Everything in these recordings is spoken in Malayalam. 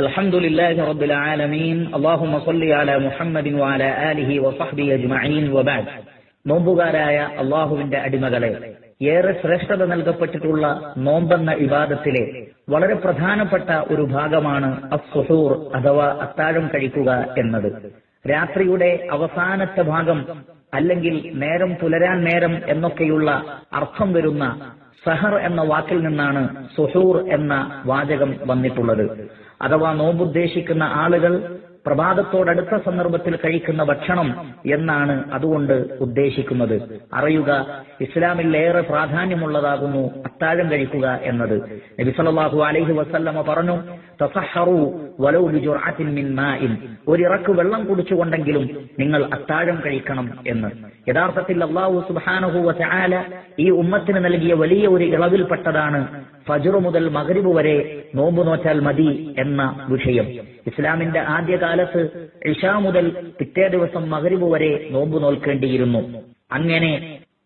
الحمد لله رب العالمين اللهم صل على محمد وعلى آله وصحبه أجمعين وبعد നോമ്പുകാരായ അള്ളാഹുവിന്റെ അടിമകളെ ഏറെ ശ്രേഷ്ഠത നൽകപ്പെട്ടിട്ടുള്ള നോമ്പെന്ന ഇബാദത്തിലെ വളരെ പ്രധാനപ്പെട്ട ഒരു ഭാഗമാണ് അസ്സുഹൂർ അഥവാ അത്താഴം കഴിക്കുക എന്നത് രാത്രിയുടെ അവസാനത്തെ ഭാഗം അല്ലെങ്കിൽ നേരം പുലരാൻ നേരം എന്നൊക്കെയുള്ള അർത്ഥം വരുന്ന സഹർ എന്ന വാക്കിൽ നിന്നാണ് സുഹൂർ എന്ന വാചകം വന്നിട്ടുള്ളത് അഥവാ നോമ്പുദ്ദേശിക്കുന്ന ആളുകൾ പ്രഭാതത്തോടടുത്ത സന്ദർഭത്തിൽ കഴിക്കുന്ന ഭക്ഷണം എന്നാണ് അതുകൊണ്ട് ഉദ്ദേശിക്കുന്നത്. അറിയുക ഇസ്ലാമിൽ ഏറെ പ്രാധാന്യമുള്ളതാകുന്നു അത്താഴം കഴിക്കുക എന്നത്. നബി സല്ലല്ലാഹു അലൈഹി വസല്ലമ പറഞ്ഞു ഒരിറക്ക് വെള്ളം കുടിച്ചുകൊണ്ടെങ്കിലും നിങ്ങൾ അത്താഴം കഴിക്കണം എന്ന്. യഥാർത്ഥത്തിൽ അള്ളാഹു സുബ്ഹാനഹു വതആല ഈ ഉമ്മത്തിന് നൽകിയ വലിയ ഒരു ഇളവിൽപ്പെട്ടതാണ് ഫജുറു മുതൽ മഗ്രിബ് വരെ നോമ്പ് നോറ്റാൽ മതി എന്ന വിഷയം. ഇസ്ലാമിന്റെ ആദ്യകാലത്ത് ഇഷാ മുതൽ പിറ്റേ ദിവസം മഗ്രിബ് വരെ നോമ്പ് നോൽക്കേണ്ടിയിരുന്നു. അങ്ങനെ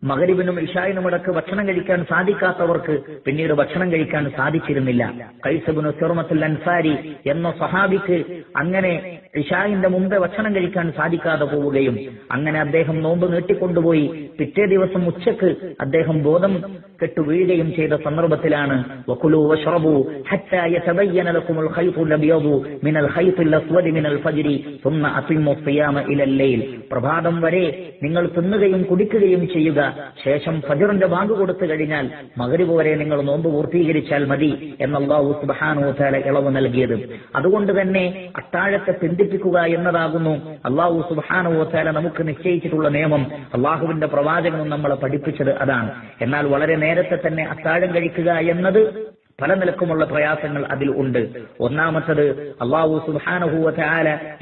മകരിബിനും ഇഷായിനും ഇടയ്ക്ക് ഭക്ഷണം കഴിക്കാൻ സാധിക്കാത്തവർക്ക് പിന്നീട് ഭക്ഷണം കഴിക്കാൻ സാധിച്ചിരുന്നില്ല. കൈസബുനു സിർമത്തുൽ അൻസാരി എന്ന സഹാബിക്ക് അങ്ങനെ ഇഷായിന്റെ മുമ്പേ ഭക്ഷണം കഴിക്കാൻ സാധിക്കാതെ പോവുകയും അങ്ങനെ അദ്ദേഹം നോമ്പ് നീട്ടിക്കൊണ്ടുപോയി. പിറ്റേ ദിവസം ഉച്ചയ്ക്ക് അദ്ദേഹം ബോധം കെട്ടു വീഴുകയും ചെയ്ത സന്ദർഭത്തിലാണ് പ്രഭാതം വരെ നിങ്ങൾ തിന്നുകയും കുടിക്കുകയും ചെയ്യുക. ശേഷം ഫജറിന്റെ ബാങ്ക് കൊടുത്തു കഴിഞ്ഞാൽ മകരുവ് വരെ നിങ്ങൾ നോമ്പ് പൂർത്തീകരിച്ചാൽ മതി എന്നുള്ള ഇളവ് നൽകിയത്. അതുകൊണ്ട് തന്നെ അത്താഴത്തെ പിന്തിപ്പിക്കുക എന്നതാകുന്നു. അള്ളാഹു സുബ്ഹാനഹു തആല നമുക്ക് നിശ്ചയിച്ചിട്ടുള്ള നിയമം. അള്ളാഹുവിന്റെ പ്രവാചകനും നമ്മളെ പഠിപ്പിച്ചത് അതാണ്. എന്നാൽ വളരെ നേരത്തെ തന്നെ അത്താഴം കഴിക്കുക എന്നത് പല നിലക്കുമുള്ള പ്രയാസങ്ങൾ അതിൽ ഉണ്ട്. ഒന്നാമത്തത് അള്ളാഹു സുബാനഹുവ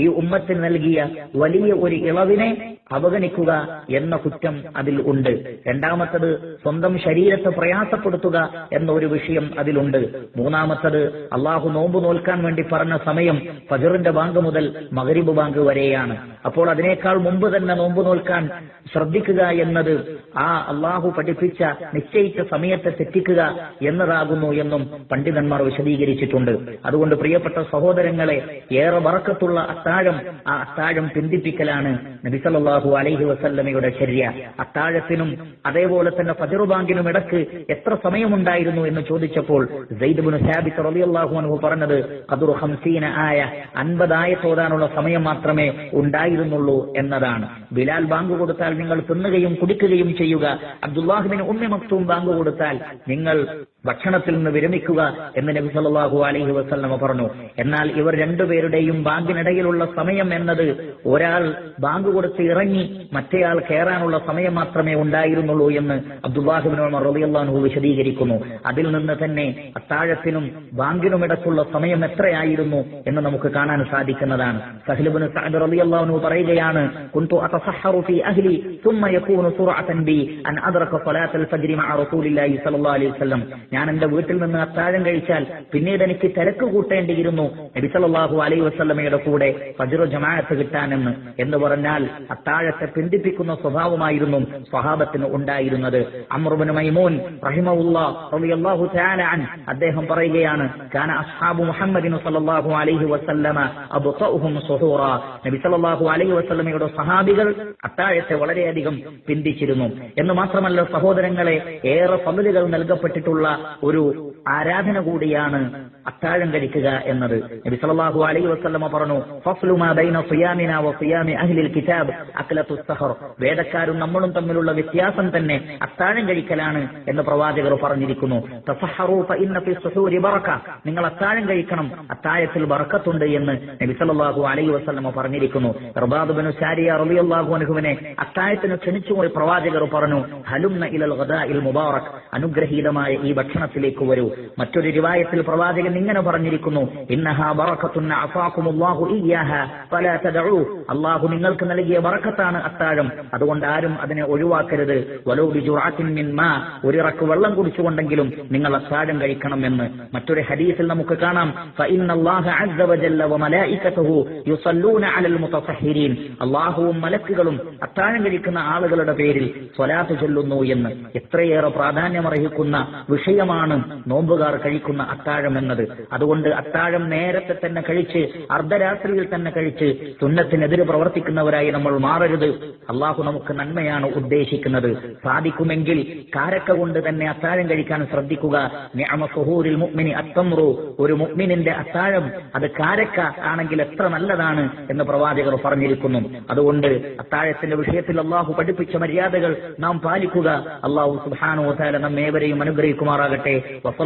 ഈ ഉമ്മത്തിന് നൽകിയ വലിയ ഒരു ഇളവിനെ അവഗണിക്കുക എന്ന കുറ്റം അതിൽ ഉണ്ട്. രണ്ടാമത്തത് സ്വന്തം ശരീരത്തെ പ്രയാസപ്പെടുത്തുക എന്ന ഒരു വിഷയം അതിലുണ്ട്. മൂന്നാമത്തത് അള്ളാഹു നോമ്പ് നോൽക്കാൻ വേണ്ടി പറഞ്ഞ സമയം ഫജറിന്റെ ബാങ്ക് മുതൽ മകരിബ് ബാങ്ക് വരെയാണ്. അപ്പോൾ അതിനേക്കാൾ മുമ്പ് തന്നെ നോമ്പ് നോൽക്കാൻ ശ്രദ്ധിക്കുക എന്നത് ആ അള്ളാഹു പഠിപ്പിച്ച നിശ്ചയിച്ച സമയത്തെ തെറ്റിക്കുക എന്നതാകുന്നു എന്നും പണ്ഡിതന്മാർ വിശദീകരിച്ചിട്ടുണ്ട്. അതുകൊണ്ട് പ്രിയപ്പെട്ട സഹോദരങ്ങളെ ഏറെ വറക്കത്തുള്ള അത്താഴം ആ അത്താഴം പിന്തിപ്പിക്കലാണ് നബിസലാഹു അലൈഹി വസല്ലമയുടെ ചര്യ അത്താഴത്തിനും അതേപോലെ തന്നെ ഫതിറുബാങ്കിനും ഇടയ്ക്ക് എത്ര സമയമുണ്ടായിരുന്നു എന്ന് ചോദിച്ചപ്പോൾ പറഞ്ഞത് കതുർ ഹംസീന ആയ അൻപതായത്തോടാനുള്ള സമയം മാത്രമേ ഉണ്ടായിരുന്നുള്ളൂ എന്നതാണ്. ബിലാൽ ബാങ്ക് കൊടുത്താൽ നിങ്ങൾ തിന്നുകയും കുടിക്കുകയും ചെയ്യുക. അബ്ദുല്ലാഹുബിന് ഉമ്മി മക്തൂം ബാങ്ക് കൊടുത്താൽ നിങ്ങൾ ഭക്ഷണത്തിൽ നിന്ന് വിരമിക്കുക എന്ന് നബി സല്ലല്ലാഹു അലൈഹി വസല്ലമ പറഞ്ഞു എന്നാൽ ഇവർ രണ്ടുപേരുടെയും ബാങ്കിനിടയിലുള്ള സമയം എന്നത് ഒരാൾ ബാങ്ക് കൊടുത്ത് ഇറങ്ങി മറ്റേയാൾ കയറാനുള്ള സമയം മാത്രമേ ഉണ്ടായിരുന്നുള്ളൂ എന്ന് അബ്ദുല്ലാഹിബിൻ ഉമർ റളിയല്ലാഹു വിശദീകരിക്കുന്നു അതിൽ നിന്ന് തന്നെ അത്താഴത്തിനും ബാങ്കിനുമിടക്കുള്ള സമയം എത്രയായിരുന്നു എന്ന് നമുക്ക് കാണാൻ സാധിക്കുന്നതാണ് സഹ്ലുബിൻ സഅദ് റളിയല്ലാഹു പറയുകയാണ് കുന്തു അതസഹറു ഫീ അഹ്ലി ثم يكون سرعة بي أن أدرك صلاة الفجر مع رسول الله صلى الله عليه وسلم ഞാൻ എന്റെ വീട്ടിൽ നിന്ന് അത്താഴം കഴിച്ചാൽ പിന്നീട് എനിക്ക് തിരക്ക് കൂട്ടേണ്ടിയിരുന്നു. നബിസലാഹു അലൈ വസ്ലമയുടെ കൂടെ ഫജ്ർ ജമാഅത്ത് കിട്ടാനെന്ന് എന്ന് പറഞ്ഞാൽ അത്താഴത്തെ പിന്തിപ്പിക്കുന്ന സ്വഭാവമായിരുന്നു സ്വഹാബത്തിന് ഉണ്ടായിരുന്നത്. അമ്രുബിൻ മൈമൂൻ റഹിമുല്ലാഹു അദ്ദേഹം പറയുകയാണ് കാന അസ്ഹാബു അലൈഹി വസല്ലമ നബി അലൈഹി സഹാബികൾ അത്താഴത്തെ വളരെയധികം പിന്തിച്ചിരുന്നു. എന്ന് മാത്രമല്ല സഹോദരങ്ങളെ ഏറെ പദ്ധതികൾ നൽകപ്പെട്ടിട്ടുള്ള ഒരു ആരാധന കൂടിയാണ് അത്താഴം കഴിക്കുക എന്നത്. നബി സല്ലല്ലാഹു അലൈഹി വസല്ലമ പറഞ്ഞു ഫസ്ലു മാ ബൈന സിയാമിന വ സിയാമി അഹ്ലിൽ കിതാബ് അക്ലത്തു സഹർ. വേദക്കാരും നമ്മളും തമ്മിലുള്ള വ്യത്യാസം തന്നെ അത്താഴം കഴിക്കലാണ് എന്ന് പ്രവാചകർ പറഞ്ഞിരിക്കുന്നു. തസഹറു ഫഇന്ന ഫി സുഹൂരി ബറക നിങ്ങൾ അത്താഴം കഴിക്കണം അത്താഴത്തിൽ ബറക്കത്തുണ്ട് എന്ന് നബി സല്ലല്ലാഹു അലൈഹി വസല്ലമ പറഞ്ഞിരിക്കുന്നു. റബാദ് ബിനു സാരിയ റളിയല്ലാഹു അൻഹുവിനെ അത്താഴത്തിന് ക്ഷണിച്ചുകൊണ്ട് പ്രവാചകർ പറഞ്ഞു ഹലുന്ന ഇലൽ ഗദാഇൽ മുബാറക്. അനുഗ്രഹീതമായ ഈ ഭക്ഷണത്തിലേക്ക് വരൂ. മറ്റൊരു രിവായത്തിൽ പ്രവാചകൻ ഇങ്ങനെ പറഞ്ഞിരിക്കുന്നു. അള്ളാഹു നിങ്ങൾക്ക് നൽകിയ വറക്കത്താണ് അത്താഴം. അതുകൊണ്ട് ആരും അതിനെ ഒഴിവാക്കരുത്. ഒരിറക്ക് വെള്ളം കുടിച്ചുകൊണ്ടെങ്കിലും നിങ്ങൾ അത്താഴം കഴിക്കണം എന്ന്. മറ്റൊരു ഹദീസിൽ നമുക്ക് കാണാം. അള്ളാഹുവും മലക്കുകളും അത്താഴം കഴിക്കുന്ന ആളുകളുടെ പേരിൽ സ്വലാത്ത് ചൊല്ലുന്നു എന്ന്. എത്രയേറെ പ്രാധാന്യമർഹിക്കുന്ന വിഷയമാണ്. നോമ്പുകാർ കഴിക്കുന്ന അത്താഴം എന്നത്. അതുകൊണ്ട് അത്താഴം നേരത്തെ തന്നെ കഴിച്ച് അർദ്ധരാത്രിയിൽ തന്നെ കഴിച്ച് സുന്നത്തിനെതിരെ പ്രവർത്തിക്കുന്നവരായി നമ്മൾ മാറരുത്. അള്ളാഹു നമുക്ക് നന്മയാണ് ഉദ്ദേശിക്കുന്നത്. സാധിക്കുമെങ്കിൽ കാരക്ക കൊണ്ട് തന്നെ അത്താഴം കഴിക്കാൻ ശ്രദ്ധിക്കുക. മുഅ്മിനി അത്തമ്രു ഒരു മുഅ്മിനിന്റെ അത്താഴം അത് കാരക്ക ആണെങ്കിൽ എത്ര നല്ലതാണ് എന്ന് പ്രവാചകർ പറഞ്ഞിരിക്കുന്നു. അതുകൊണ്ട് അത്താഴത്തിന്റെ വിഷയത്തിൽ അള്ളാഹു പഠിപ്പിച്ച മര്യാദകൾ നാം പാലിക്കുക. അള്ളാഹു വതആല നമ്മേവരെയും അനുഗ്രഹിക്കുമാറാകട്ടെ.